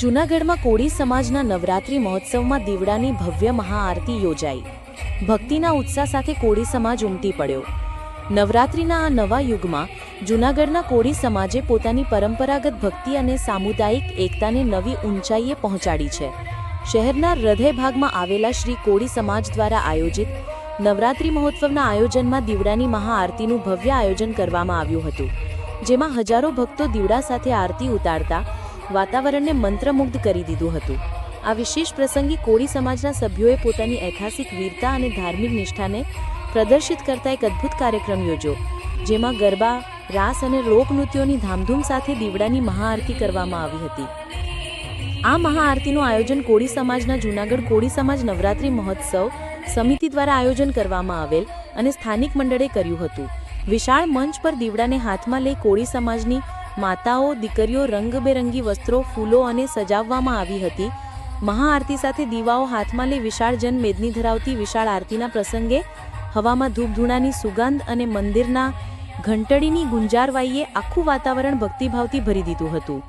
જૂનાગઢમાં કોળી સમાજના નવરાત્રિ મહોત્સવમાં દીવડાની ભવ્ય મહાઆરતી યોજાઈ. ભક્તિના ઉત્સાહ સાથે કોળી સમાજ ઉમટી પડ્યો. નવરાત્રિના આ નવા યુગમાં જૂનાગઢના કોળી સમાજે પોતાની પરંપરાગત ભક્તિ અને સામુદાયિક એકતાને નવી ઊંચાઈએ પહોંચાડી છે. શહેરના હૃદય ભાગમાં આવેલા શ્રી કોળી સમાજ દ્વારા આયોજિત નવરાત્રિ મહોત્સવના આયોજનમાં દીવડાની મહાઆરતીનું ભવ્ય આયોજન કરવામાં આવ્યું હતું. જેમાં હજારો ભક્તો દીવડા સાથે આરતી ઉતારતા વાતાવરણને મંત્રમુગ્ધ કરી દીધું હતું. આ વિશેષ પ્રસંગે કોળી સમાજના સભ્યોએ પોતાની ઐતિહાસિક વીરતા અને ધાર્મિક નિષ્ઠાને પ્રદર્શિત કરતા એક અદ્ભુત કાર્યક્રમ યોજ્યો, જેમાં ગરબા, રાસ અને લોકનૃત્યોની ધામધૂમ સાથે દીવડાની મહાઆરતી કરવામાં આવી હતી. આ મહાઆરતીનું આયોજન કોળી સમાજના જૂનાગઢ કોળી સમાજ નવરાત્રિ મહોત્સવ સમિતિ દ્વારા આયોજન કરવામાં આવેલ અને સ્થાનિક મંડળે કર્યું હતું. વિશાળ મંચ પર દીવડાને હાથમાં લઈ કોળી સમાજની માતાઓ, દીકરીઓ રંગબેરંગી વસ્ત્રો, ફૂલો અને સજાવવામાં આવી હતી. મહાઆરતી સાથે દીવાઓ હાથમાં લઈ વિશાળ જનમેદની ધરાવતી વિશાળ આરતીના પ્રસંગે હવામાં ધૂપધૂણાની સુગંધ અને મંદિરના ઘંટડીની ગુંજારવાઈએ આખું વાતાવરણ ભક્તિભાવથી ભરી દીધું હતું.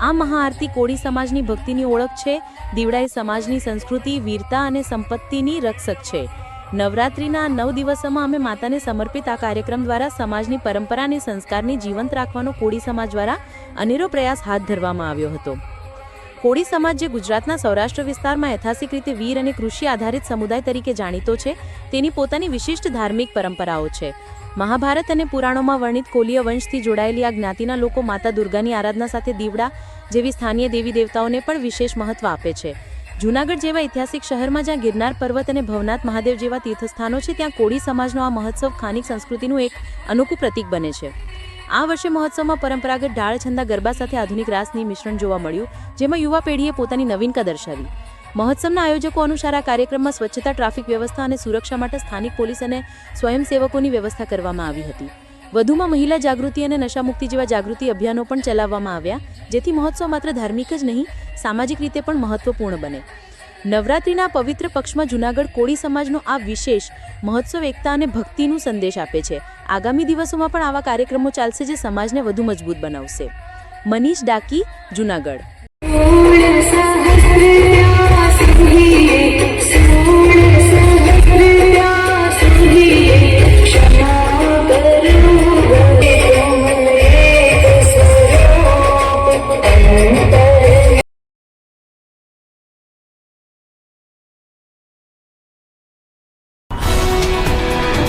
આ મહાઆરતી કોળી સમાજની ભક્તિની ઓળખ છે. દીવડાઈ સમાજની સંસ્કૃતિ, વીરતા અને સંપત્તિની રક્ષક છે. નવરાત્રિના નવ દિવસોમાં અમે માતાને સમર્પિત આ કાર્યક્રમ દ્વારા સમાજની પરંપરા અને સંસ્કારની જીવંત રાખવાનો કોળી સમાજ દ્વારા અનેરો પ્રયાસ હાથ ધરવામાં આવ્યો હતો. કોળી સમાજ જે ગુજરાતના સૌરાષ્ટ્ર વિસ્તારમાં ઐતિહાસિક રીતે વીર અને કૃષિ આધારિત સમુદાય તરીકે જાણીતો છે, તેની પોતાની વિશિષ્ટ ધાર્મિક પરંપરાઓ છે. મહાભારત અને પુરાણોમાં વર્ણિત કોલીય વંશથી જોડાયેલી આ જ્ઞાતિના લોકો માતા દુર્ગાની આરાધના સાથે દીવડા જેવી સ્થાનીય દેવી દેવતાઓને પણ વિશેષ મહત્વ આપે છે. જૂનાગઢ જેવા ઐતિહાસિક શહેરમાં જ્યાં ગિરનાર પર્વત અને ભવનાથ મહાદેવ જેવા તીર્થસ્થાનો છે, ત્યાં કોળી સમાજનો આ મહોત્સવ સ્થાનિક સંસ્કૃતિનું એક અનોખું પ્રતીક બને છે. આ વર્ષે મહોત્સવમાં પરંપરાગત ઢાળ, છંદા, ગરબા સાથે આધુનિક રાસની મિશ્રણ જોવા મળ્યું, જેમાં યુવા પેઢીએ પોતાની નવીનતા દર્શાવી મહોત્સવના આયોજકો અનુસાર આ કાર્યક્રમમાં સ્વચ્છતા, ટ્રાફિક વ્યવસ્થા અને સુરક્ષા માટે સ્થાનિક પોલીસ અને સ્વયંસેવકોની વ્યવસ્થા કરવામાં આવી હતી. વધુમાં મહિલા જાગૃતિ અને નશામુક્તિ જેવા જાગૃતિ અભિયાનો પણ ચલાવવામાં આવ્યા, જેથી મહોત્સવ માત્ર ધાર્મિક જ નહીં, સામાજિક રીતે પણ મહત્વપૂર્ણ બને. નવરાત્રિના પવિત્ર પક્ષમાં જૂનાગઢ કોળી સમાજનો આ વિશેષ મહોત્સવ એકતા અને ભક્તિનું સંદેશ આપે છે. આગામી દિવસોમાં પણ આવા કાર્યક્રમો ચાલશે જે સમાજને વધુ મજબૂત બનાવશે. મનીષ ડાકી, જૂનાગઢ.